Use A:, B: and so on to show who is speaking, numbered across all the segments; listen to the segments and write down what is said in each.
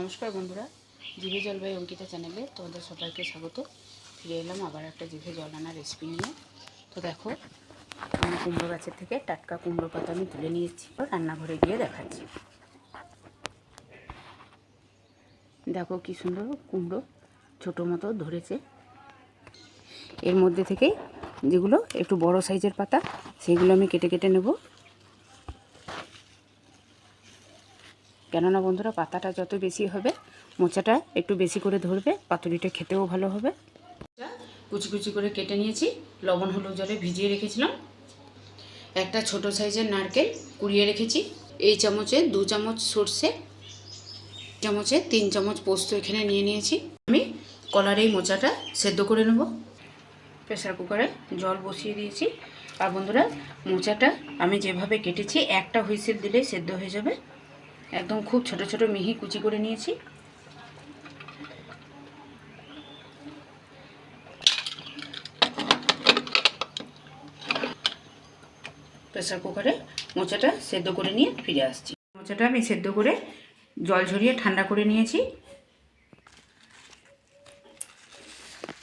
A: নমস্কার বন্ধুরা, জিভে জলবায়ু অঙ্কিতা চ্যানেলে তোমাদের সবাইকে স্বাগত। ফিরে এলাম আবার একটা জিভে জল আনা রেসিপি নিয়ে। তো দেখো, আমি কুমড়ো গাছের থেকে টাটকা কুমড়ো পাতা আমি তুলে নিয়েছি রান্নাঘরে গিয়ে দেখাচ্ছি। দেখো কি সুন্দর কুমড়ো ছোটো মতো ধরেছে। এর মধ্যে থেকে যেগুলো একটু বড় সাইজের পাতা, সেগুলো আমি কেটে কেটে নেব। কেননা বন্ধুরা, পাতাটা যত বেশি হবে, মোচাটা একটু বেশি করে ধরবে, পাতুরিটা খেতেও ভালো হবে। কুচি কুচি করে কেটে নিয়েছি, লবণ হলুদ জলে ভিজিয়ে রেখেছিলাম। একটা ছোট সাইজের নারকেল কুড়িয়ে রেখেছি, এই চামচে দু চামচ সর্ষে চামচে তিন চামচ পোস্ত এখানে নিয়ে নিয়েছি। আমি কলার এই মোচাটা সেদ্ধ করে নেব। প্রেসার কুকারে জল বসিয়ে দিয়েছি। আর বন্ধুরা, মোচাটা আমি যেভাবে কেটেছি, একটা হুইসেল দিলেই সেদ্ধ হয়ে যাবে। একদম খুব ছোট ছোট মিহি কুচি করে নিয়েছি। প্রেসার কুকারে মোচাটা সেদ্ধ করে নিয়ে ফিরে আসছি। মোচাটা আমি সেদ্ধ করে জল ঝরিয়ে ঠান্ডা করে নিয়েছি।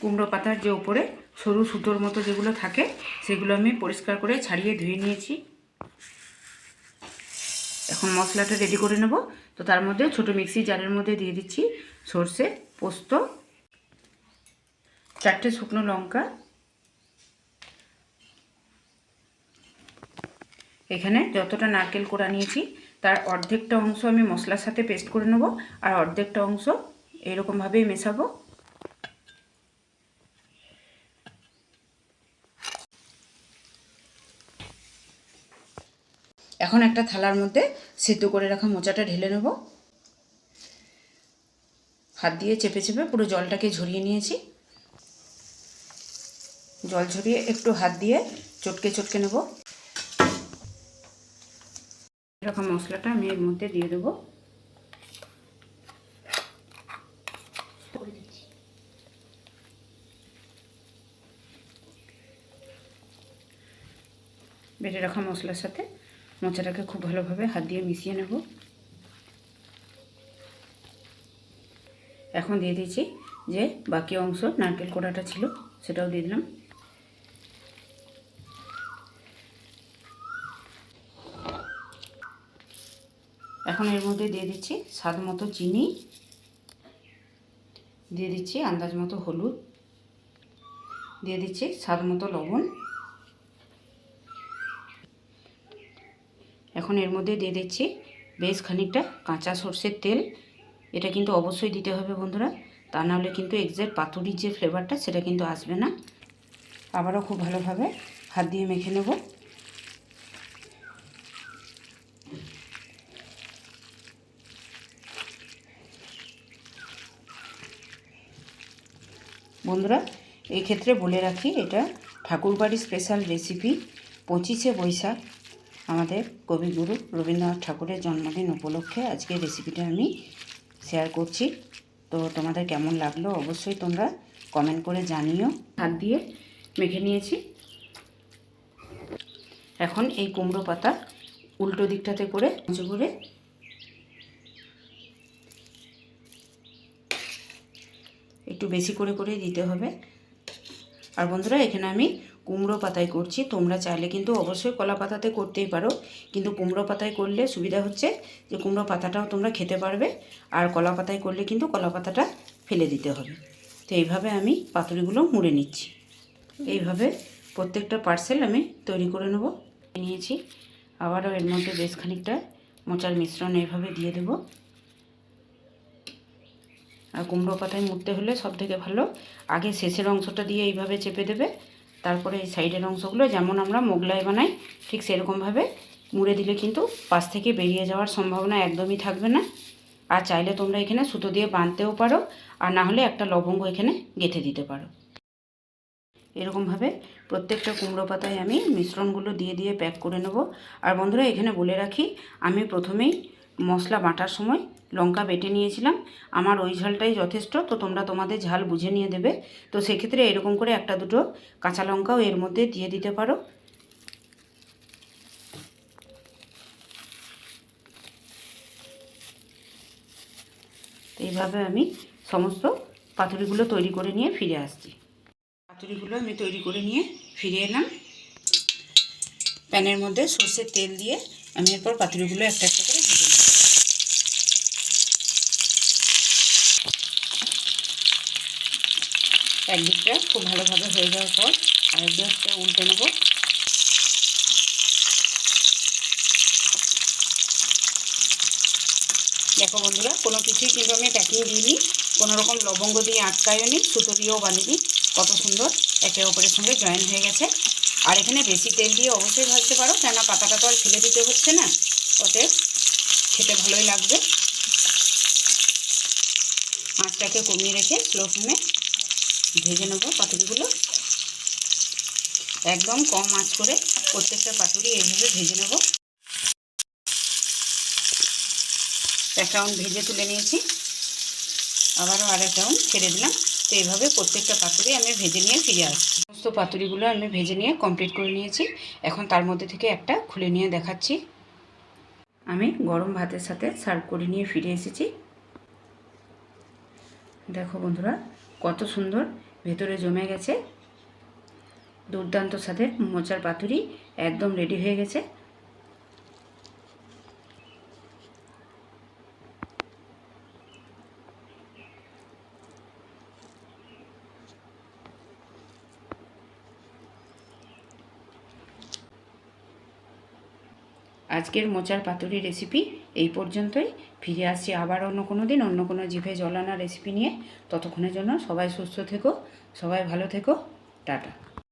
A: কুমড়ো পাতার যে উপরে সরু সুতোর মতো যেগুলো থাকে, সেগুলো আমি পরিষ্কার করে ছাড়িয়ে ধুয়ে নিয়েছি। মশলাটা রেডি করে নেব। তো তার মধ্যে ছোট মিক্সি জারের মধ্যে দিয়ে দিচ্ছি সর্ষে, পোস্ত, চারটে শুকনো লঙ্কা। এখানে যতটা নারকেল কোড়া নিয়েছি, তার অর্ধেকটা অংশ আমি মশলার সাথে পেস্ট করে নেব, আর অর্ধেকটা অংশ এরকমভাবেই মেশাবো। এখন একটা থালার মধ্যে সিদ্ধ করে রাখা মোচাটা ঢেলে নেব। হাত দিয়ে চেপে চেপে পুরো জলটাকে ঝরিয়ে নিয়েছি। জল ঝরিয়ে একটু হাত দিয়ে চটকে চটকে নেব। এরকম মশলাটা আমি এর মধ্যে দিয়ে দেবো। বেটে রাখা মশলার সাথে মোচাটাকে খুব ভালোভাবে হাত দিয়ে মিশিয়ে নেব। এখন দিয়ে দিচ্ছি যে বাকি অংশ নারকেল কোড়াটা ছিল, সেটাও দিয়ে দিলাম। এখন এর মধ্যে দিয়ে দিচ্ছি স্বাদ মতো চিনি, দিয়ে দিচ্ছি আন্দাজ মতো হলুদ, দিয়ে দিচ্ছি স্বাদ মতো লবণ। এখন এর মধ্যে দিয়ে দিচ্ছি বেশ খানিকটা কাঁচা সর্ষের তেল। এটা কিন্তু অবশ্যই দিতে হবে বন্ধুরা। তা নাহলে কিন্তু এক্সাক্ট পাতুরির যে ফ্লেভারটা, সেটা কিন্তু আসবে না। আবারও খুব ভালোভাবে হাত দিয়ে মেখে নেব। বন্ধুরা এই ক্ষেত্রে বলে রাখি, এটা ঠাকুরবাড়ির স্পেশাল রেসিপি পঁচিশে বৈশাখ। আমাদের কবিগুরু রবীন্দ্রনাথ ঠাকুরের জন্মদিন উপলক্ষে আজকে রেসিপিটা আমি শেয়ার করছি। তো তোমাদের কেমন লাগল অবশ্যই তোমরা কমেন্ট করে জানিও। হাত দিয়ে মেখে নিয়েছি। এখন এই কুমড়ো পাতা উল্টো দিকটাতে করে উঁচু করে একটু বেশি করে করে দিতে হবে। আর বন্ধুরা, এখানে আমি কুমড়ো পাতায় করছি। তোমরা চাইলে কিন্তু অবশ্যই কলা পাতাতে করতেই পারো। কিন্তু কুমড়ো পাতায় করলে সুবিধা হচ্ছে যে, কুমড়ো পাতাটাও তোমরা খেতে পারবে। আর কলা পাতায় করলে কিন্তু কলা পাতাটা ফেলে দিতে হবে। তো এইভাবে আমি পাতুরিগুলো মুড়ে নিচ্ছি। এইভাবে প্রত্যেকটা পার্সেল আমি তৈরি করে নেব। নিয়েছি। আবারও এর মধ্যে বেশ খানিকটা মোচার মিশ্রণ এইভাবে দিয়ে দেব। আর কুমড়ো পাতায় মুড়তে হলে সব থেকে ভালো আগে শেষের অংশটা দিয়ে এইভাবে চেপে দেবে। তারপরে এই সাইডের অংশগুলো যেমন আমরা মোগলাই বানাই, ঠিক সেরকমভাবে মুড়ে দিলে কিন্তু পাশ থেকে বেরিয়ে যাওয়ার সম্ভাবনা একদমই থাকবে না। আর চাইলে তোমরা এখানে সুতো দিয়ে বাঁধতেও পারো, আর না হলে একটা লবঙ্গ এখানে গেঁথে দিতে পারো। এরকমভাবে প্রত্যেকটা কুমড়ো পাতায় আমি মিশ্রণগুলো দিয়ে দিয়ে প্যাক করে নেব। আর বন্ধুরা, এখানে বলে রাখি, আমি প্রথমেই মশলা বাটার সময় লঙ্কা বেটে নিয়েছিলাম। আমার ওই ঝালটাই যথেষ্ট, তো তোমরা তোমাদের ঝাল বুঝে নিয়ে দেবে। তো সেক্ষেত্রে এরকম করে একটা দুটো কাঁচা লঙ্কাও এর মধ্যে দিয়ে দিতে পারো। এইভাবে আমি সমস্ত পাতুরিগুলো তৈরি করে নিয়ে ফিরে আসছি। পাতুরিগুলো আমি তৈরি করে নিয়ে ফিরে এলাম। প্যানের মধ্যে সর্ষের তেল দিয়ে আমি এরপর পাতুরিগুলো একটা একটা করে ভেজে নেব একদিকটা খুব ভালোভাবে হয়ে যাওয়ার পর আরেক দিকটা উল্টে নেব। দেখো বন্ধুরা, কোনো কিছুই কিন্তু আমি প্যাকিং দিইনি, কোনো রকম লবঙ্গ দিয়ে আটকায়ও নি, সুতো দিয়েও বানিনি। কত সুন্দর একে অপরের সঙ্গে জয়েন হয়ে গেছে। আর এখানে বেশি তেল দিয়ে অবশ্যই ভাজতে পারো, কেননা পাতাটা তো আর ফেলে দিতে হচ্ছে না। অতএব খেতে ভালোই লাগবে। আঁচটাকে কমিয়ে রেখে স্লো ফ্লেমে ভেজে নেব পাতুরিগুলো। একদম কম আঁচ করে প্রত্যেকটা পাতুরি এইভাবে ভেজে নেব। এক রাউন্ড ভেজে তুলে নিয়েছি। আবারও আরেক রাউন্ড ছেড়ে দিলাম। তো এইভাবে প্রত্যেকটা পাতুরি আমি ভেজে নিয়ে ফিরে আসছি। সমস্ত পাতুরিগুলো আমি ভেজে নিয়ে কমপ্লিট করে নিয়েছি। এখন তার মধ্যে থেকে একটা খুলে নিয়ে দেখাচ্ছি। আমি গরম ভাতের সাথে সার্ভ করে নিয়ে ফিরে এসেছি। দেখো বন্ধুরা কত সুন্দর ভেতরে জমে গেছে। দুর্দান্ত স্বাদের মোচার পাতুরি একদম রেডি হয়ে গেছে। আজকের মোচার পাতুরি রেসিপি এই পর্যন্তই। ফিরে আসছি আবার অন্য কোনো দিন, অন্য কোনো জিভে জলানা রেসিপি নিয়ে। ততক্ষণের জন্য সবাই সুস্থ থেকো, সবাই ভালো থেকো। টাটা।